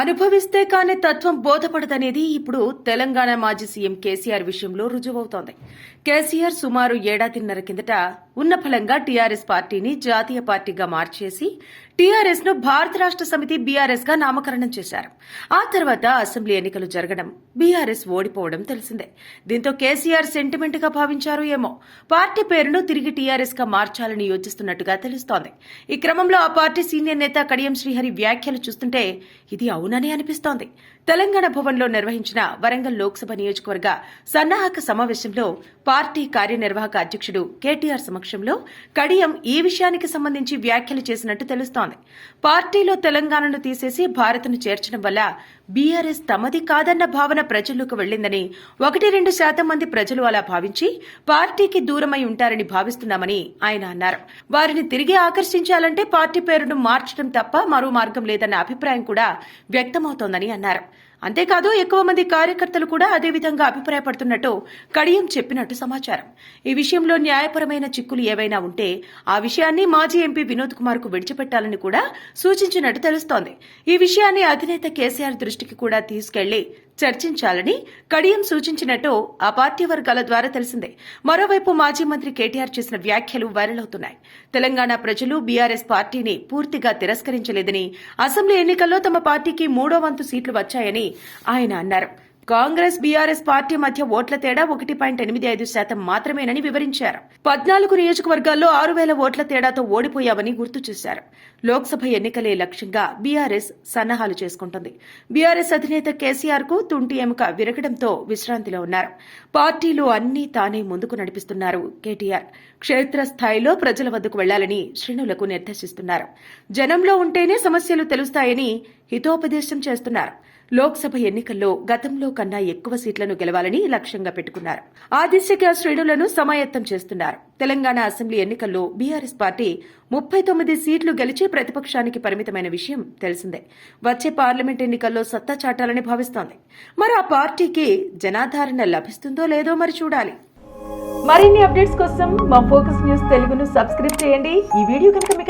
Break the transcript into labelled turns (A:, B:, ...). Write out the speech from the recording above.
A: అనుభవిస్తే కానీ తత్వం బోధపడదనేది ఇప్పుడు తెలంగాణ మాజీ సీఎం కేసీఆర్ విషయంలో రుజువవుతోంది. కేసీఆర్ సుమారు ఏడాదిన్నర కిందట ఉన్న ఫలంగా టీఆర్ఎస్ పార్టీని జాతీయ పార్టీగా మార్చేసి టీఆర్ఎస్ను భారత రాష్ట్ర సమితి బీఆర్ఎస్గా నామకరణం చేశారు. ఆ తర్వాత అసెంబ్లీ ఎన్నికలు జరగడం బీఆర్ఎస్ ఓడిపోవడం తెలిసిందే. దీంతో కేసీఆర్ సెంటిమెంట్గా భావించారు ఏమో. పార్టీ పేరును తిరిగి టీఆర్ఎస్గా మార్చాలని యోచిస్తున్నట్టుగా తెలుస్తోంది. ఈ క్రమంలో ఆ పార్టీ సీనియర్ నేత కడియం శ్రీహరి వ్యాఖ్యలు చూస్తుంటే ఇది అవునని అనిపిస్తోంది. తెలంగాణ భవన్లో నిర్వహించిన వరంగల్ లోక్సభ నియోజకవర్గ సన్నాహక సమావేశంలో పార్టీ కార్యనిర్వాహక అధ్యక్షుడు కేటీఆర్ సమక్షంలో కడియం ఈ విషయానికి సంబంధించి వ్యాఖ్యలు చేసినట్టు తెలుస్తోంది. పార్టీలో తెలంగాణను తీసేసి భారత్ను చేర్చడం వల్ల బీఆర్ఎస్ తమది కాదన్న భావన ప్రజల్లోకి వెళ్ళిందని ఒకటి రెండు శాతం మంది ప్రజలు అలా భావించి పార్టీకి దూరమై ఉంటారని భావిస్తున్నామని ఆయన అన్నారు. వారిని తిరిగి ఆకర్షించాలంటే పార్టీ పేరును మార్చడం తప్ప మరో మార్గం లేదన్న అభిప్రాయం కూడా వ్యక్తమవుతోందని అన్నారు. అంతేకాదు ఎక్కువ మంది కార్యకర్తలు కూడా అదే విధంగా అభిప్రాయపడుతున్నట్టు కడియం చెప్పినట్టు సమాచారం. ఈ విషయంలో న్యాయపరమైన చిక్కులు ఏవైనా ఉంటే ఆ విషయాన్ని మాజీ ఎంపీ వినోద్ కుమార్కు విడిచిపెట్టాలని కూడా సూచించినట్టు తెలుస్తోంది. ఈ విషయాన్ని అధినేత కేసీఆర్ దృష్టికి కూడా తీసుకెళ్ళి చర్చించాలని కడియం సూచించినట్టు ఆ పార్టీ వర్గాల ద్వారా తెలిసిందే. మరోవైపు మాజీ మంత్రి కేటీఆర్ చేసిన వ్యాఖ్యలు వైరల్ అవుతున్నాయి. తెలంగాణ ప్రజలు బీఆర్ఎస్ పార్టీని పూర్తిగా తిరస్కరించలేదని అసెంబ్లీ ఎన్నికల్లో తమ పార్టీకి మూడో వంతు సీట్లు వచ్చాయని ఆయన అన్నారు. కాంగ్రెస్ బీఆర్ఎస్ పార్టీ మధ్య ఓట్ల తేడా ఒకటి పాయింట్ ఎనిమిది ఐదు శాతం మాత్రమేనని వివరించారు. పద్నాలుగు నియోజకవర్గాల్లో ఆరు వేల ఓట్ల తేడాతో ఓడిపోయామని గుర్తు చేశారు. లోక్సభ ఎన్నికలే లక్ష్యంగా బీఆర్ఎస్ సన్నాహాలు చేసుకుంటుంది. బీఆర్ఎస్ అధినేత కేసీఆర్కు తుంటి ఎముక విరగడంతో విశ్రాంతిలో ఉన్నారు. పార్టీలో అన్నీ తానే ముందుకు నడిపిస్తున్నారు కేటీఆర్. క్షేత్రస్థాయిలో ప్రజల వద్దకు వెళ్ళాలని శ్రేణులకు నిర్దేశిస్తున్నారు. జనంలో ఉంటేనే సమస్యలు తెలుస్తాయని హితోపదేశం చేస్తున్నారు. లోక్సభ ఎన్నికల్లో గతంలో కన్నా ఎక్కువ సీట్లను గెలవాలని లక్ష్యంగా పెట్టుకున్నారు. ఆ దిశగా శ్రేణులను సమాయత్తం చేస్తున్నారు. తెలంగాణ అసెంబ్లీ ఎన్నికల్లో బీఆర్ఎస్ పార్టీ ముప్పై తొమ్మిది సీట్లు గెలిచి ప్రతిపక్షానికి పరిమితమైన విషయం తెలిసిందే. వచ్చే పార్లమెంట్ ఎన్నికల్లో సత్తా చాటాలని భావిస్తోంది. మరి ఆ పార్టీకి జనాధారణ లభిస్తుందో లేదో మరి చూడాలి. మరిన్ని అప్డేట్స్ కోసం మా ఫోకస్ న్యూస్ తెలుగును సబ్స్క్రైబ్ చేయండి. ఈ వీడియో కనుక మీకు